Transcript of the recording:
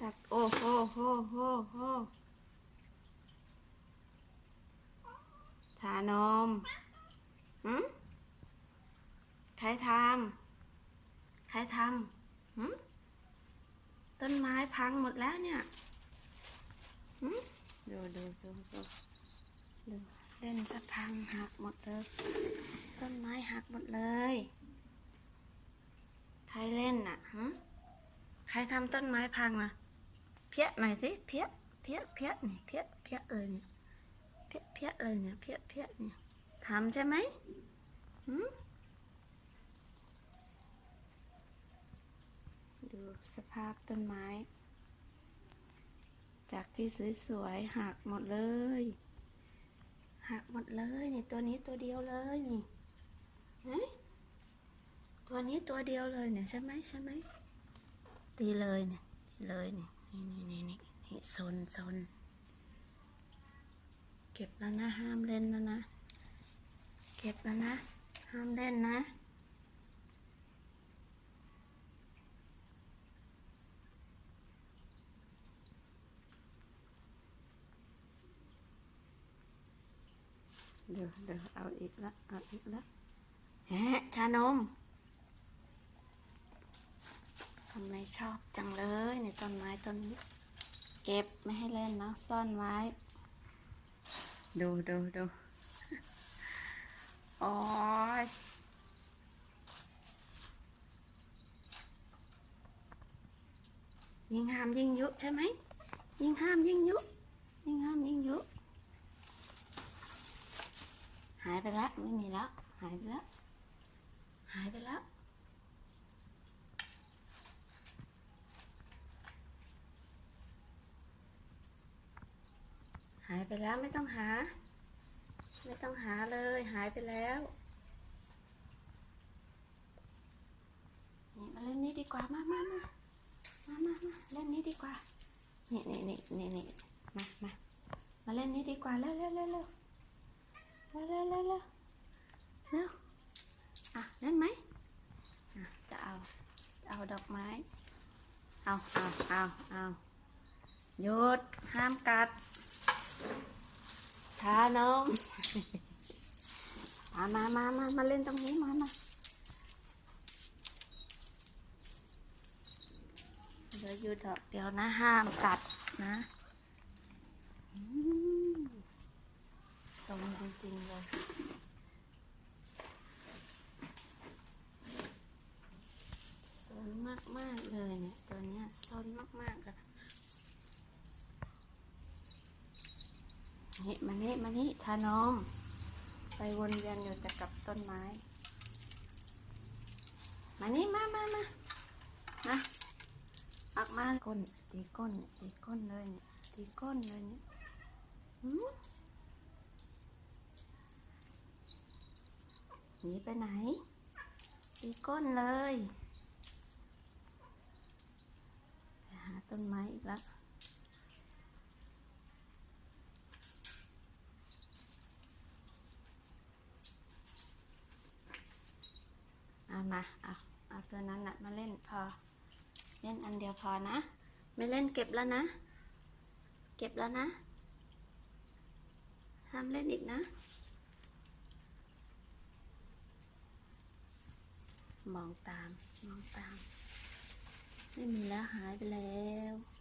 จากโอ้โหโหโหโหทานมหืมใครทำใครทำหืมต้นไม้พังหมดแล้วเนี่ยหืมดูดูดูดูดูเล่นสักพังหักหมดเลย ต้นไม้หักหมดเลย ใครเล่นน่ะหืมใครทำต้นไม้พังนะ พี้ยหน่อยสิเพี้ยเพี้ยเพี้ยนี่เพี้ยเพี้ยเลยเนี่ยเพี้ยเพี้ยเลยเนี่ยเพี้ยเพี้ยเนี่ยทำใช่ไหมหืมดูสภาพต้นไม้ จากที่สวยๆหักหมดเลยหักหมดเลยนี่ตัวนี้ตัวเดียวเลยนี่เฮ้ยตัวนี้ตัวเดียวเลยเนี่ยใช่ไหมใช่ไหมตีเลยเนี่ยตีเลยเนี่ย นี่นี่นี่นี่นี่ซนโซนเก็บแล้วนะ ห้ามเล่นแล้วนะ เก็บแล้วนะ ห้ามเล่นนะเดี๋ยวเดี๋ยวเอาอีกละเอาอีกละแฮะชานม ทำไมชอบจังเลยในต้นไม้ต้นนี้ เก็บไม่ให้เล่นนะซ่อนไว้ ดูดูดูโอ้ยยิงห้ามยิงยุใช่ไหมยิงห้ามยิงยุยิงห้ามยิงยุหายไปแล้วไม่มีแล้วหายไปแล้วหายไปแล้ว หาย ไปแล้วไม่ต้องหา ไม่ต้องหาเลยหายไปแล้วนี่มาเล่นนี้ดีกว่ามามามามามามาเล่นนี้ดีกว่านี่นี่นี่นี่นี่มามามาเล่นนี้ดีกว่าเร็วเร็วเร็วเร็วเร็วเร็วเร็วเร็วอะเล่นไหมอะจะเอาเอาดอกไม้เอาเอาเอาเอาหยุดห้ามกัด ทาน้อง มามามามามาเล่นตรงนี้มามาเดี๋ยวหยุดดอกเดียวนะ ห้ามกัดนะสมจริงๆเลยสนมากๆเลยเนี่ย ตัวเนี้ยสนมากๆเลย นี่มานี่มานี่ชานมไปวนเวียนอยู่แต่กับต้นไม้ มานี่มามามามาออกมาก้นตีก้นตีก้นเลยเนี่ยตีก้นเลยเนี่ยหืมหนีไปไหน ตีก้นเลยไปหาต้นไม้อีกแล้ว เอามาเอาเอาตัวนั้นนะมาเล่นพอ เล่นอันเดียวพอนะ ไม่เล่นเก็บแล้วนะ เก็บแล้วนะ ห้ามเล่นอีกนะ มองตาม มองตาม ไม่มีแล้วหายไปแล้วหายไปแล้ว